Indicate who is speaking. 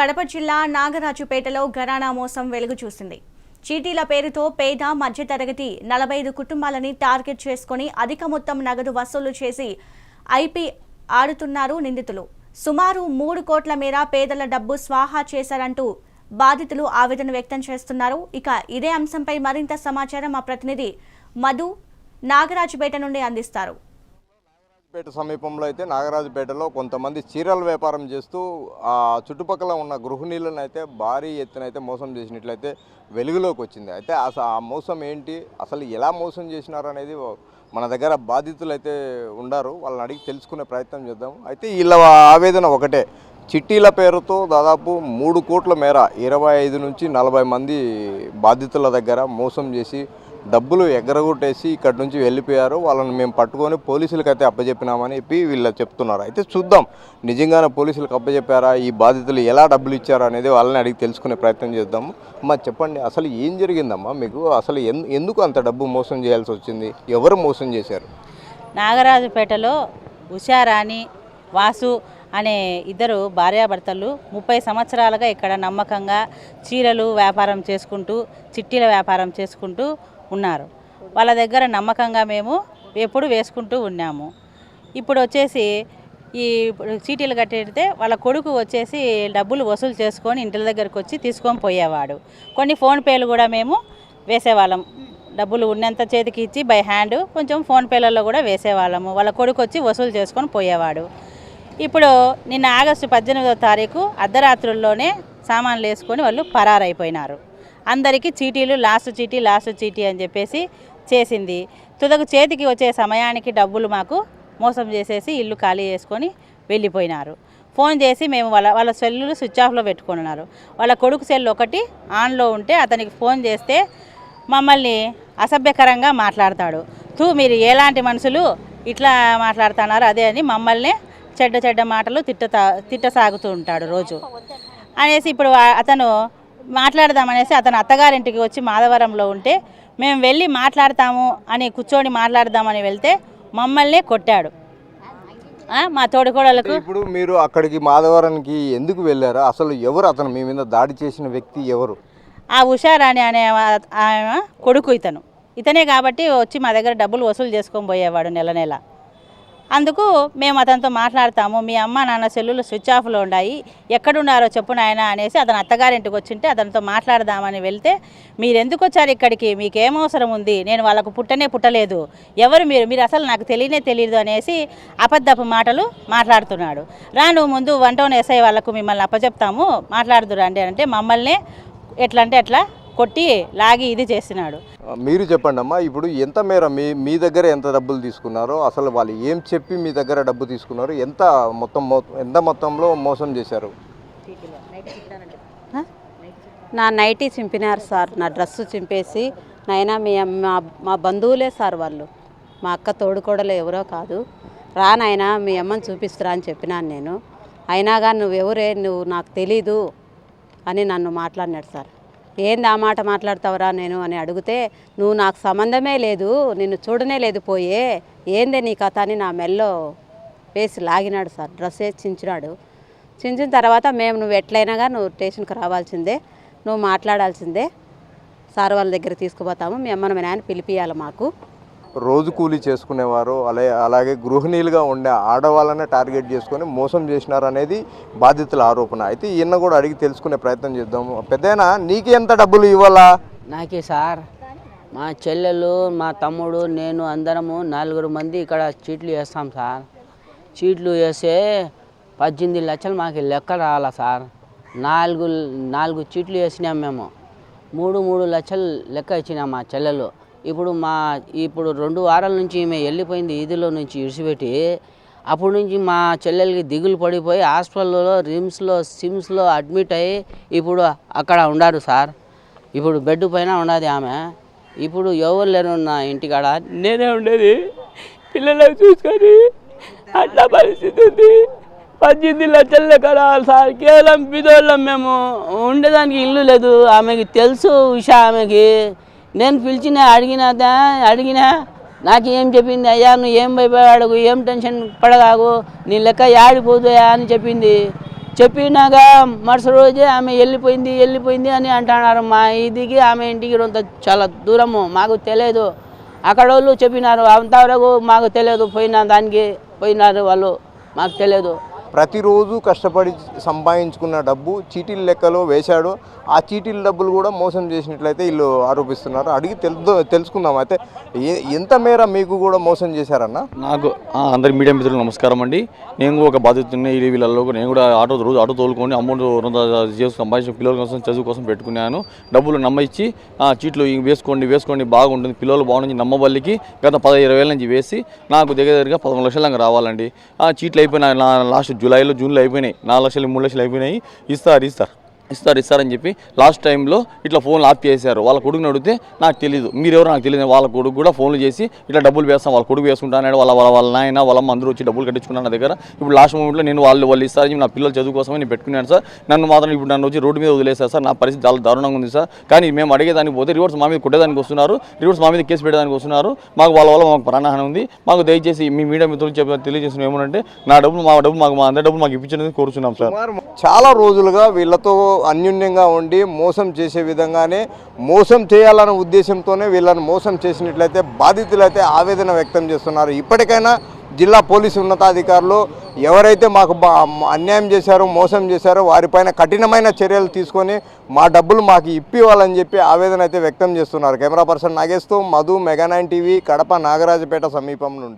Speaker 1: కడప జిల్లా నాగరాజుపేటలో ఘరానా మోసం వెలుగు చూసింది. చీటీల పేరుతో పేద మధ్యతరగతి నలభై ఐదు కుటుంబాలని టార్గెట్ చేసుకొని అధిక మొత్తం నగదు వసూలు చేసి ఐపీ ఆడుతున్నారు నిందితులు. సుమారు మూడు కోట్ల మేర పేదల డబ్బు స్వాహా చేశారంటూ బాధితులు ఆవేదన వ్యక్తం చేస్తున్నారు. ఇక ఇదే అంశంపై మరింత సమాచారం మా ప్రతినిధి మధు నాగరాజుపేట నుండి అందిస్తారు.
Speaker 2: నాగరాజుపేట సమీపంలో అయితే నాగరాజుపేటలో కొంతమంది చీరల వ్యాపారం చేస్తూ ఆ చుట్టుపక్కల ఉన్న గృహిణీలను అయితే భారీ ఎత్తున అయితే మోసం చేసినట్లయితే వెలుగులోకి వచ్చింది. అయితే అసలు ఆ మోసం ఏంటి? అసలు ఎలా మోసం చేసినారు అనేది మన దగ్గర బాధితులు అయితే ఉండారు. వాళ్ళని అడిగి తెలుసుకునే ప్రయత్నం చేద్దాం అయితే వీళ్ళ ఆవేదన ఒకటే. చిట్టీల పేరుతో దాదాపు మూడు కోట్ల మేర ఇరవై ఐదు నుంచి నలభై మంది బాధితుల దగ్గర మోసం చేసి డబ్బులు ఎగరగొట్టేసి ఇక్కడ నుంచి వెళ్ళిపోయారు వాళ్ళని మేము పట్టుకొని పోలీసులకు అయితే అప్పచెప్పినామని చెప్పి వీళ్ళు చెప్తున్నారు. అయితే చూద్దాం నిజంగానే పోలీసులకు అప్పచెప్పారా ఈ బాధితులు ఎలా డబ్బులు ఇచ్చారా అనేది వాళ్ళని అడిగి తెలుసుకునే ప్రయత్నం చేద్దాము అమ్మా చెప్పండి అసలు ఏం జరిగిందమ్మా మీకు? అసలు ఎందుకు అంత డబ్బు మోసం చేయాల్సి వచ్చింది? ఎవరు మోసం చేశారు?
Speaker 3: నాగరాజుపేటలో ఉషారాణి వాసు అనే ఇద్దరు భార్యాభర్తలు ముప్పై సంవత్సరాలుగా ఇక్కడ నమ్మకంగా చీరలు వ్యాపారం చేసుకుంటూ చిట్టీల వ్యాపారం చేసుకుంటూ ఉన్నారు. వాళ్ళ దగ్గర నమ్మకంగా మేము ఎప్పుడు వేసుకుంటూ ఉన్నాము. ఇప్పుడు వచ్చేసి ఈ ఇప్పుడు చీటీలు కట్టేడితే వాళ్ళ కొడుకు వచ్చేసి డబ్బులు వసూలు చేసుకొని ఇంటి దగ్గరకు వచ్చి తీసుకొని పోయేవాడు. కొన్ని ఫోన్పేలు కూడా మేము వేసేవాళ్ళం. డబ్బులు ఉన్నంత చేతికి ఇచ్చి బై హ్యాండ్ కొంచెం ఫోన్పేలలో కూడా వేసేవాళ్ళము. వాళ్ళ కొడుకు వచ్చి వసూలు చేసుకొని పోయేవాడు. ఇప్పుడు నిన్న ఆగస్టు పద్దెనిమిదవ తారీఖు అర్ధరాత్రుల్లోనే సామాన్లు వేసుకొని వాళ్ళు పరారైపోయినారు. అందరికీ చీటీలు లాస్ట్ చీటీ లాస్ట్ చీటీ అని చెప్పేసి చేసింది. తుదకు చేతికి వచ్చే సమయానికి డబ్బులు మాకు మోసం చేసేసి ఇల్లు ఖాళీ చేసుకొని వెళ్ళిపోయినారు. ఫోన్ చేసి మేము వాళ్ళ వాళ్ళ సెల్లులు స్విచ్ ఆఫ్లో పెట్టుకున్నారు. వాళ్ళ కొడుకు సెల్ ఒకటి ఆన్లో ఉంటే అతనికి ఫోన్ చేస్తే మమ్మల్ని అసభ్యకరంగా మాట్లాడతాడు. తూ మీరు ఎలాంటి మనుషులు ఇట్లా మాట్లాడుతున్నారు అదే అని మమ్మల్ని చెడ్డ చెడ్డ మాటలు తిట్టతా తిట్టసాగుతూ ఉంటాడు రోజు. అనేసి ఇప్పుడు అతను మాట్లాడదామనేసి అతను అత్తగారింటికి వచ్చి మాధవరంలో ఉంటే మేము వెళ్ళి మాట్లాడతాము అని కూర్చొని మాట్లాడదామని వెళ్తే మమ్మల్ని కొట్టాడు. మా తోడుకోడలకు.
Speaker 2: ఇప్పుడు మీరు అక్కడికి మాధవరానికి ఎందుకు వెళ్ళారు? అసలు ఎవరు అతను? మీ మీద దాడి చేసిన వ్యక్తి ఎవరు?
Speaker 3: ఆ ఉషారాణి అనే ఆమె కొడుకు ఇతను. ఇతనే కాబట్టి వచ్చి మా దగ్గర డబ్బులు వసూలు చేసుకొని పోయేవాడు నెల నెల. అందుకు మేము అతనితో మాట్లాడతాము. మీ అమ్మ నాన్న సెల్లులు స్విచ్ ఆఫ్లో ఉన్నాయి ఎక్కడున్నారో చెప్పు నాయన అనేసి అతను అత్తగారింటికి వచ్చింటే అతనితో మాట్లాడదామని వెళ్తే మీరు ఎందుకు వచ్చారు ఇక్కడికి? మీకేం అవసరం ఉంది? నేను వాళ్ళకు పుట్టనే పుట్టలేదు. ఎవరు మీరు? మీరు అసలు నాకు తెలియనే తెలియదు అనేసి అబద్ధపు మాటలు మాట్లాడుతున్నాడు. రా నువ్వు ముందు వంట ఎస్ఐ వాళ్ళకు మిమ్మల్ని అప్పచెప్తాము మాట్లాడుదురా అండి అంటే మమ్మల్ని ఎట్లా అంటే అట్లా కొట్టి లాగి ఇది చేసినాడు.
Speaker 2: మీరు చెప్పండి అమ్మా ఇప్పుడు ఎంత మేర మీ మీ దగ్గర ఎంత డబ్బులు తీసుకున్నారో అసలు వాళ్ళు ఏం చెప్పి మీ దగ్గర డబ్బు తీసుకున్నారు ఎంత మొత్తం మో- ఎంత మొత్తంలో మోసం చేశారు?
Speaker 4: నా నైటీ చింపినారు సార్ నా డ్రెస్సు చింపేసి. నైనా మీ అమ్మ- మా మా బంధువులే సార్ వాళ్ళు. మా అక్క తోడుకోడలు ఎవరో కాదు. రా నాయనా మీ అమ్మని చూపిస్తురా అని చెప్పినాను నేను. అయినా కానీ నువ్వెవరే నువ్వు నాకు తెలీదు అని నన్ను మాట్లాడినాడు సార్. ఏంది ఆ మాట మాట్లాడతావురా నేను అని అడిగితే నువ్వు నాకు సంబంధమే లేదు నిన్ను చూడనే లేదు పోయే ఏందే నీ కథ అని నా మెల్లో వేసి లాగినాడు సార్ డ్రెస్ వేసి చించినాడు. చించిన తర్వాత మేము నువ్వు ఎట్లయినాగా నువ్వు స్టేషన్కి రావాల్సిందే నువ్వు మాట్లాడాల్సిందే సార్ వాళ్ళ దగ్గర తీసుకుపోతాము మీ అమ్మని మీ నాయన పిలిపియాలి మాకు.
Speaker 2: రోజు కూలీ చేసుకునేవారు అలాగే అలాగే గృహిణీలుగా ఉండే ఆడవాళ్ళనే టార్గెట్ చేసుకొని మోసం చేసినారనేది బాధితుల ఆరోపణ. అయితే ఈయన కూడా అడిగి తెలుసుకునే ప్రయత్నం చేద్దాము పెద్దయినా నీకు ఎంత డబ్బులు ఇవ్వాలా?
Speaker 5: నాకే సార్. మా చెల్లెలు మా తమ్ముడు నేను అందరము నలుగురు మంది ఇక్కడ చీట్లు వేస్తాం సార్. చీట్లు వేస్తే పద్దెనిమిది లక్షలు మాకు లెక్క రావాలా సార్. నాలుగు నాలుగు చీట్లు వేసినాం మేము. మూడు మూడు లక్షలు లెక్క ఇచ్చినాం మా చెల్లెలు. ఇప్పుడు మా ఇప్పుడు రెండు వారాల నుంచి ఈమె వెళ్ళిపోయింది ఈదిలో నుంచి ఇడిచిపెట్టి అప్పటి నుంచి మా చెల్లెలకి దిగులు పడిపోయి హాస్పిటల్లో రిమ్స్లో సిమ్స్లో అడ్మిట్ అయ్యి ఇప్పుడు అక్కడ ఉండారు సార్. ఇప్పుడు బెడ్ పైన ఉన్నది ఆమె. ఇప్పుడు ఎవరు లేరు నా ఇంటికాడ? నేనే ఉండేది. పిల్లలకు చూసుకొని అట్లా పరిస్థితి ఉంది. పద్దెనిమిది లక్షల కదా సార్. కేవలం పిదోళ్ళం మేము. ఉండేదానికి ఇల్లు లేదు. ఆమెకి తెలుసు ఉషా ఆమెకి. నేను పిలిచిన అడిగినా అడిగినా నాకు ఏం చెప్పింది? అయ్యా నువ్వు ఏం భయపడాడు ఏం టెన్షన్ పడగాకు నీ లెక్క యాడిపోతాయా అని చెప్పింది. చెప్పినాక మరుసటి రోజే ఆమె వెళ్ళిపోయింది వెళ్ళిపోయింది అని అంటున్నారు. మా ఇదికి ఆమె ఇంటికి కొంత చాలా దూరము మాకు తెలియదు. అక్కడ వాళ్ళు చెప్పినారు అంతవరకు మాకు తెలియదు పోయిన దానికి పోయినారు వాళ్ళు మాకు తెలియదు.
Speaker 2: ప్రతిరోజు కష్టపడి సంపాదించుకున్న డబ్బు చీటీల లెక్కలో వేశాడు. ఆ చీటీల డబ్బులు కూడా మోసం చేసినట్లయితే వీళ్ళు ఆరోపిస్తున్నారు. అడిగి తెలుసు తెలుసుకుందాం. అయితే ఏ- ఎంత మేర మీకు కూడా మోసం చేశారన్న?
Speaker 6: నాకు అందరి మీడియా మిత్రులు నమస్కారం అండి. నేను కూడా ఒక బాధ్యత ఈ వీళ్ళలో నేను కూడా ఆటో రోజు ఆటో తోలుకొని అమౌంట్ చేసి సంపాదించిన పిల్లల కోసం చదువు కోసం పెట్టుకున్నాను. డబ్బులు నమ్మిచ్చి ఆ, చీట్లు వేసుకోండి వేసుకోండి బాగుంటుంది. పిల్లలు బాగుంటుంది నమ్మబల్లికి గత పదహైదు వేల నుంచి వేసి నాకు దగ్గర దగ్గరగా పదమూడు లక్షల రావాలండి. ఆ చీట్లు అయిపోయిన నా లాస్ట్ జూలైలో జూన్లో అయిపోయినాయి. నాలుగు లక్షలు మూడు లక్షలు అయిపోయినాయి. ఇస్తారు ఇస్తారు. ఇస్తారు ఇస్తారని చెప్పి లాస్ట్ టైంలో ఇట్లా ఫోన్లు ఆఫ్ చేశారు. వాళ్ళ కొడుకుని అడిగితే నాకు తెలియదు మీరెవరు నాకు తెలియదు వాళ్ళ కొడుకు కూడా ఫోన్లు చేసి ఇట్లా డబ్బులు వేస్తాం వాళ్ళ కొడుకు వేసుకుంటాను వాళ్ళ వాళ్ళ వాళ్ళ నాయన వాళ్ళ అందరూ వచ్చి డబ్బులు కట్టించుకున్నాను నా దగ్గర. ఇప్పుడు లాస్ట్ మూమెంట్లో నేను వాళ్ళు వాళ్ళు ఇస్తారని నా పిల్లల చదువు కోసమే నేను పెట్టుకున్నాను సార్. నన్ను మాత్రం ఇప్పుడు నన్ను వచ్చి రోడ్డు మీద వదిలేసారు సార్. నా పరిస్థితి చాలా దారుణంగా ఉంది సార్. కానీ మేము అడిగేదానికి పోతే రివర్స్ మా మీద కొట్టేదానికి వస్తున్నారు. రివర్స్ మా మీద కేసు పెట్టడానికి వస్తున్నారు. మాకు వాళ్ళ వల్ల మాకు ప్రాణహాని ఉంది. మాకు దయచేసి మీ మీడియా మిత్రులు చెప్ప తెలియజేసిన ఏమంటే నా డబ్బులు మా డబ్బులు మాకు మా అందరి డబ్బులు మాకు ఇప్పించడానికి కోరుచున్నాం సార్.
Speaker 2: చాలా రోజులుగా వీళ్ళతో అన్యోన్యంగా ఉండి మోసం చేసే విధంగానే మోసం చేయాలనే ఉద్దేశంతోనే వీళ్ళని మోసం చేసినట్లయితే బాధితులైతే ఆవేదన వ్యక్తం చేస్తున్నారు. ఇప్పటికైనా జిల్లా పోలీసు ఉన్నతాధికారులు ఎవరైతే మాకు అన్యాయం చేశారో మోసం చేశారో వారిపైన కఠినమైన చర్యలు తీసుకొని మా డబ్బులు మాకు ఇప్పివ్వాలని చెప్పి ఆవేదన అయితే వ్యక్తం చేస్తున్నారు. Camera person నాగేస్తూ Madhu mega nine TV Kadapa Nagarajapeta సమీపం నుండి.